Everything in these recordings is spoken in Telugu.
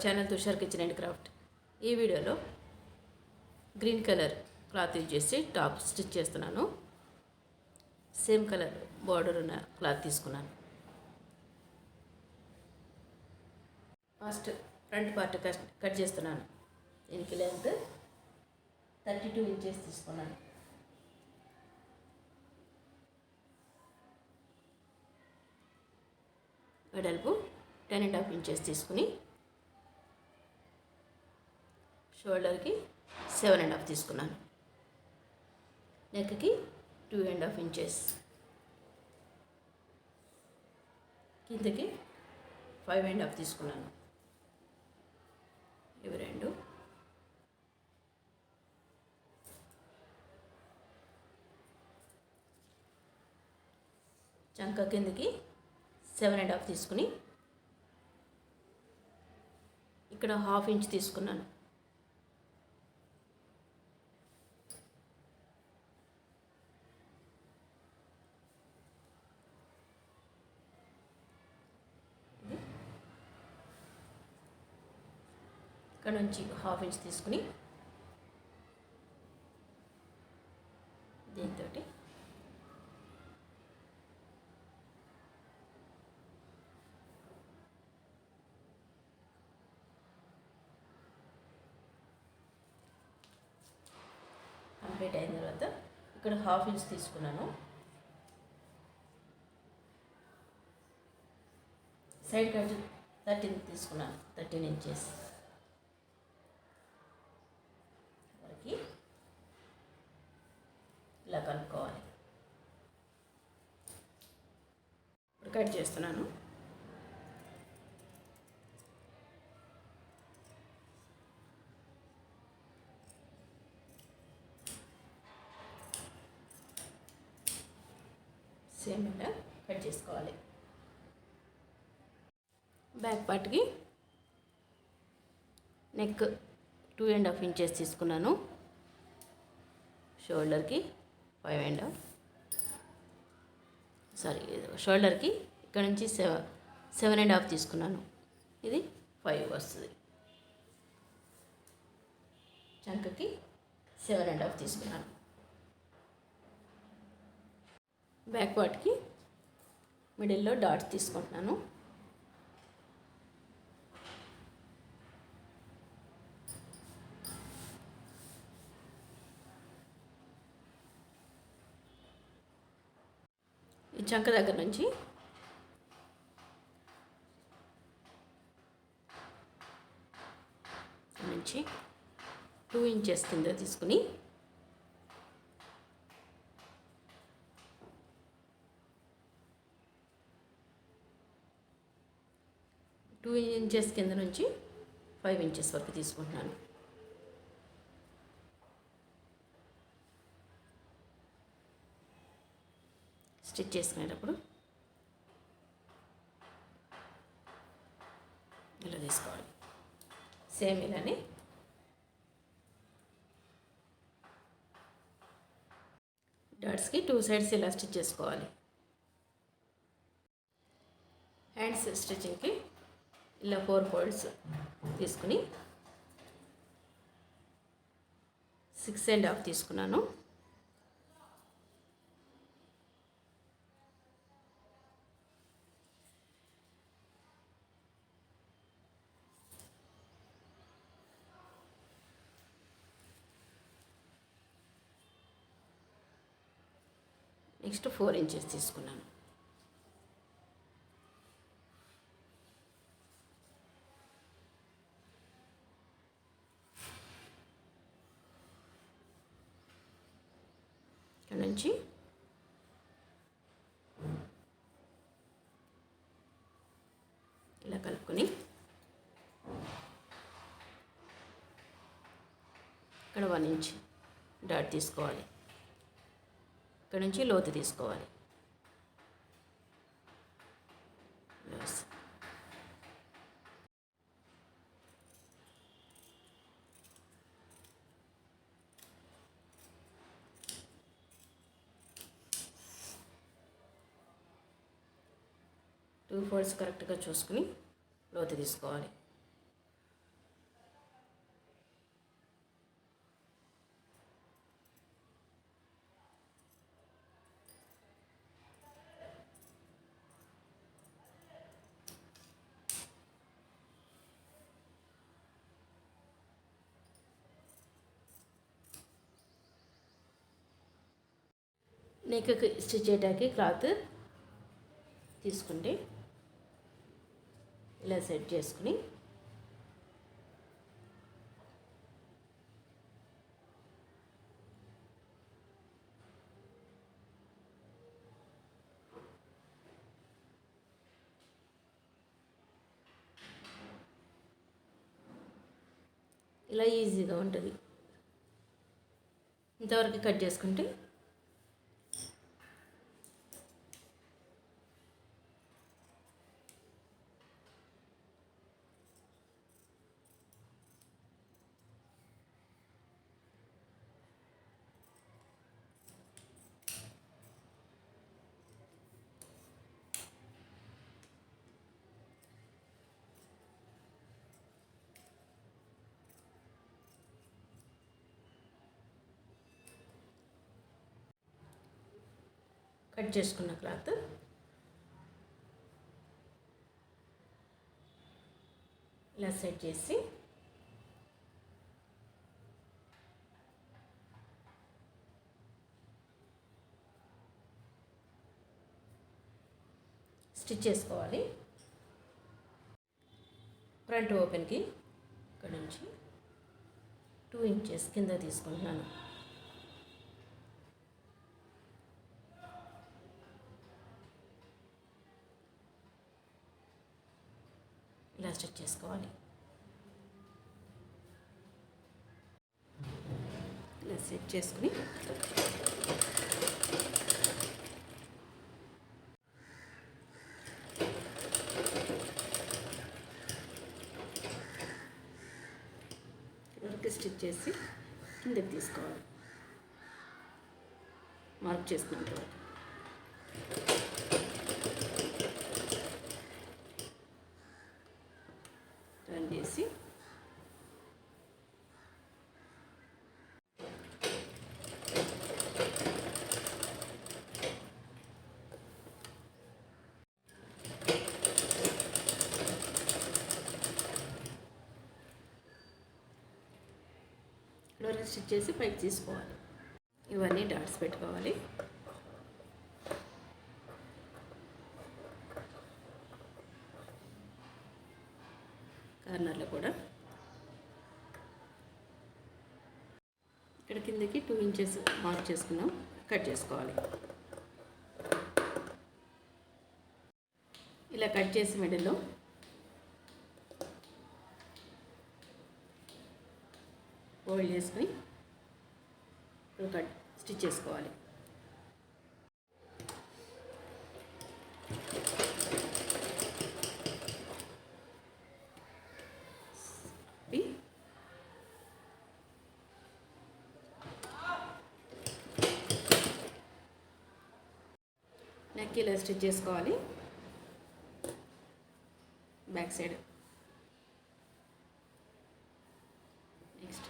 Our channel Tushar kitchen and craft ఈ వీడియోలో గ్రీన్ కలర్ క్లాత్ యూజ్ చేసి టాప్ స్టిచ్ చేస్తున్నాను. సేమ్ కలర్ బార్డర్ ఉన్న క్లాత్ తీసుకున్నాను. First front part cut cut చేస్తున్నాను. దీనికి లెంత్ థర్టీ టూ ఇంచెస్ తీసుకున్నాను. వెడల్పు టెన్ అండ్ హాఫ్ ఇంచెస్ తీసుకుని షోల్డర్కి సెవెన్ అండ్ హాఫ్ తీసుకున్నాను. నెక్కి టూ అండ్ హాఫ్ ఇంచెస్. కిందకి ఫైవ్ అండ్ హాఫ్ తీసుకున్నాను. ఇవి రెండు. చంక కిందకి సెవెన్ అండ్ హాఫ్ తీసుకుని ఇక్కడ హాఫ్ ఇంచ్ తీసుకున్నాను. ఇక్కడ నుంచి హాఫ్ ఇంచ్ తీసుకుని దీంతో కంప్లీట్ అయిన తర్వాత ఇక్కడ హాఫ్ ఇంచ్ తీసుకున్నాను. సైడ్ కట్ థర్టీన్ తీసుకున్నాను థర్టీన్ ఇంచెస్ వరకు ఇలా కలుపుకోవాలి ఇప్పుడు కట్ చేస్తున్నాను. సేమ్ ఇలా కట్ చేసుకోవాలి. బ్యాక్ పార్ట్కి neck two and half inches తీసుకున్నాను. షోల్డర్కి ఫైవ్ అండ్ హాఫ్ సారీ షోల్డర్కి ఇక్కడ నుంచి సెవెన్ సెవెన్ అండ్ హాఫ్ తీసుకున్నాను. ఇది ఫైవ్ వస్తుంది. చంకకి సెవెన్ అండ్ హాఫ్ తీసుకున్నాను. బ్యాక్ పార్ట్కి మిడిల్లో డాట్స్ తీసుకుంటున్నాను ఈ చంక దగ్గర నుంచి. నుంచి టూ ఇంచెస్ కింద తీసుకుని. టూ ఇంచెస్ కింద నుంచి ఫైవ్ ఇంచెస్ వరకు తీసుకుంటున్నాను. స్టిచ్ చేసుకునేటప్పుడు ఇలా తీసుకోవాలి. సేమ్ ఇలానే డాట్స్కి టూ సైడ్స్ ఇలా స్టిచ్ చేసుకోవాలి. హ్యాండ్స్ స్టిచ్చింగ్కి ఇలా ఫోర్ ఫోల్డ్స్ తీసుకుని సిక్స్ అండ్ హాఫ్ తీసుకున్నాను. నెక్స్ట్ ఫోర్ ఇంచెస్ తీసుకున్నాను. ఇక్కడ నుంచి ఇలా కలుపుకొని ఇక్కడ వన్ ఇంచ్ డాట్ తీసుకోవాలి. ఇక్కడ నుంచి లోతు తీసుకోవాలి. టూ ఫోల్డ్స్ కరెక్ట్గా చూసుకుని లోతు తీసుకోవాలి. నెక్కి స్టిచ్ చేయడానికి క్లాత్ తీసుకుంటే ఇలా సెట్ చేసుకుని ఇలా ఈజీగా ఉంటుంది. ఇంతవరకు కట్ చేసుకుంటే కట్ చేసుకున్న క్లాత్. ఇలా సెట్ చేసి. స్టిచ్ చేసుకోవాలి. ఫ్రంట్ ఓపెన్కి ఇక్కడ నుంచి టూ ఇంచెస్ కింద తీసుకుంటున్నాను. చెక్ చేసుకోవాలి ఇలా సెట్ చేసుకుని వర్క్ స్టిచ్ చేసి కిందకి తీసుకోవాలి మార్క్ చేసుకున్న వరకు టర్న్ చేసి డోర్ స్టిచ్ చేసి పైకి తీసుకోవాలి. ఇవన్నీ డాట్స్ పెట్టుకోవాలి. కార్నర్లో కూడా. ఇక్కడ కిందకి టూ ఇంచెస్ మార్క్ చేసుకున్నాం. కట్ చేసుకోవాలి. ఇలా కట్ చేసి మిడిల్లో ఫోల్డ్ చేసుకుని కట్ స్టిచ్ చేసుకోవాలి. ఇవి నెక్ ఇలా స్టిచ్ చేసుకోవాలి. Back side next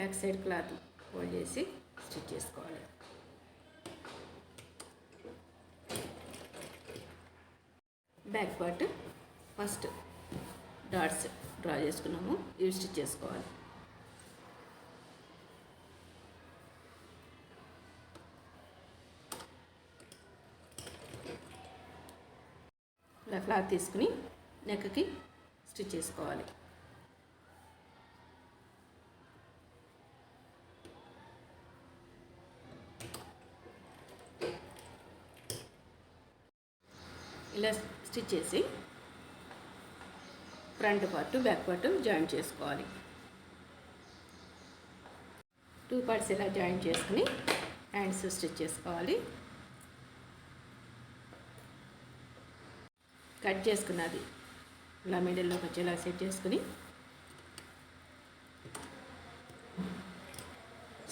back side cloth fold చేసి స్టిచ్ చేసుకోవాలి. Back part first dots draw చేసుకున్నాము. ఇవి స్టిచ్ చేసుకోవాలి. ఇలా క్లాత్ తీసుకుని నెక్కి స్టిచ్ చేసుకోవాలి. ఇలా స్టిచ్ చేసి front part back part join చేసుకోవాలి. టూ పార్ట్స్ ఇలా జాయిన్ చేసుకుని హ్యాండ్స్ స్టిచ్ చేసుకోవాలి. కట్ చేసుకున్నది ఇలా మిడిల్లోకి వచ్చేలా సెట్ చేసుకుని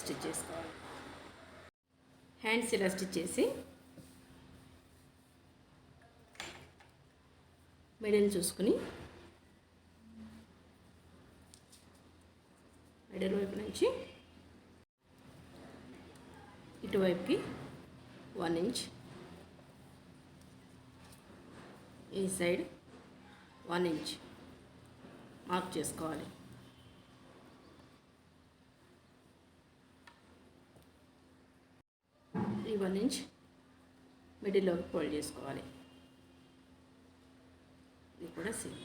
స్టిచ్ చేసుకోవాలి. హ్యాండ్స్ ఇలా స్టిచ్ చేసి మిడిల్ చూసుకుని మెడల్ వైపు నుంచి ఇటువైపుకి వన్ ఇంచ్ ఈ సైడ్ వన్ ఇంచ్ మార్క్ చేసుకోవాలి. ఈ వన్ ఇంచ్ మిడిల్లోకి ఫోల్డ్ చేసుకోవాలి. ఇది కూడా సేమ్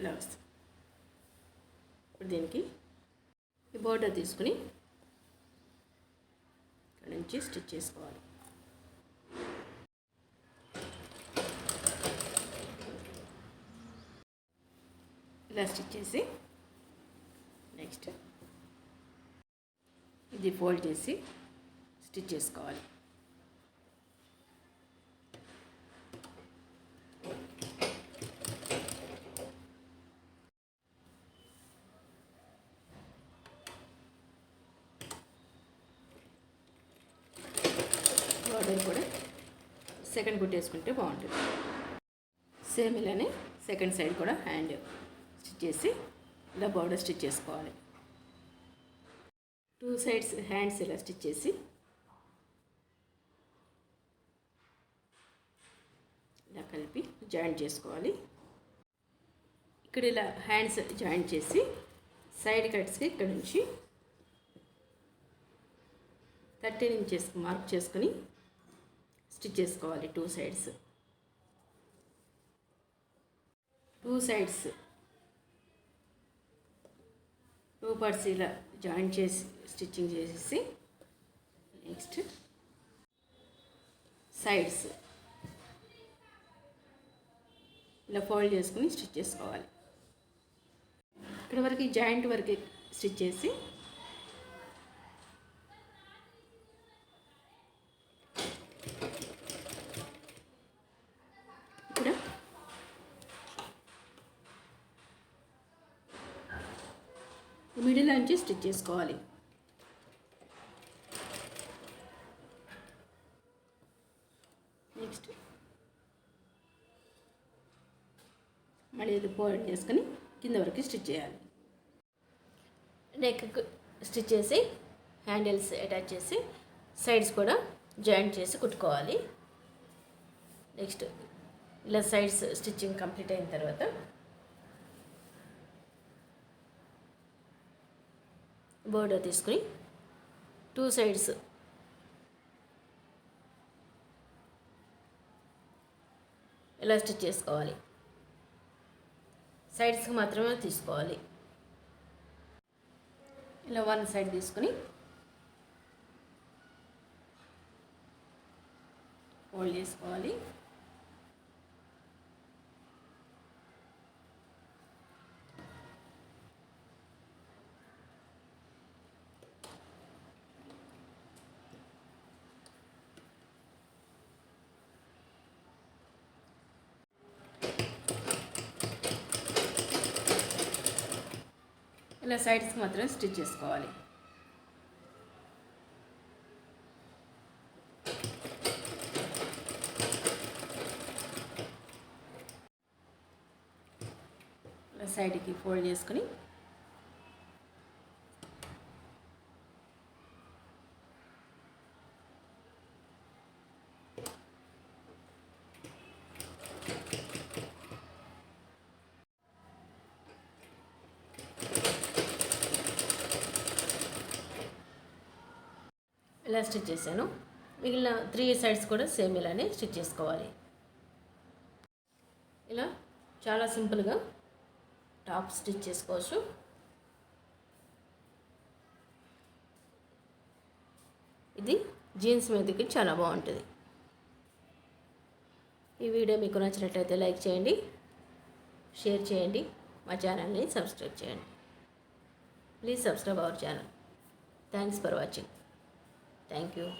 ఇలా వస్తుంది ఇప్పుడు దీనికి ఈ బోర్డర్ తీసుకుని ఇక్కడ నుంచి స్టిచ్ చేసుకోవాలి. ఇలా స్టిచ్ చేసి నెక్స్ట్ ఇది ఫోల్డ్ చేసి స్టిచ్ చేసుకోవాలి బార్డర్ కూడా సెకండ్ కుట్ వేసుకుంటే బాగుంటుంది. సేమ్ ఇలానే సెకండ్ సైడ్ కూడా హ్యాండ్ స్టిచ్ చేసి ఇలా బార్డర్ స్టిచ్ చేసుకోవాలి. టూ సైడ్స్ హ్యాండ్స్ ఇలా స్టిచ్ చేసి ఇలా కలిపి జాయింట్ చేసుకోవాలి. ఇక్కడ ఇలా హ్యాండ్స్ జాయింట్ చేసి సైడ్ కట్స్కి ఇక్కడ నుంచి థర్టీన్ ఇంచెస్ మార్క్ చేసుకుని స్టిచ్ చేసుకోవాలి two sides. Two sides. Two parts ఇలా జాయిన్ చేసి స్టిచ్చింగ్ చేసేసి నెక్స్ట్ సైడ్స్. ఇలా ఫోల్డ్ చేసుకుని స్టిచ్ చేసుకోవాలి. ఇక్కడ వరకు జాయింట్ వరకు స్టిచ్ చేసి ఇప్పుడు మిడిల్ నుంచి స్టిచ్ చేసుకోవాలి. నెక్స్ట్. మళ్ళీ ఇది ఫోల్డ్ చేసుకొని కింద వరకు స్టిచ్ చేయాలి. నెక్ స్టిచ్ చేసి హ్యాండిల్స్ అటాచ్ చేసి సైడ్స్ కూడా జాయింట్ చేసి కుట్టుకోవాలి. నెక్స్ట్ ఇలా సైడ్స్ స్టిచ్చింగ్ కంప్లీట్ అయిన తర్వాత బోర్డర్ తీసుకుని టూ సైడ్స్. ఇలా స్టిచ్ చేసుకోవాలి. సైడ్స్కి మాత్రమే తీసుకోవాలి. ఇలా వన్ సైడ్ తీసుకుని ఫోల్డ్ చేసుకోవాలి. ఇలా సైడ్స్కి మాత్రం స్టిచ్ చేసుకోవాలి. సైడ్కి ఫోల్డ్ చేసుకుని ఇలా స్టిచ్ చేశాను. మిగిలిన త్రీ సైడ్స్ కూడా సేమ్ ఇలానే స్టిచ్ చేసుకోవాలి. ఇలా చాలా సింపుల్గా టాప్ స్టిచ్ చేసుకోవచ్చు. ఇది జీన్స్ మీదకి చాలా బాగుంటుంది. ఈ వీడియో మీకు నచ్చినట్లయితే లైక్ చేయండి షేర్ చేయండి మా ఛానల్ని సబ్స్క్రైబ్ చేయండి. Please subscribe our channel. Thanks for watching. Thank you.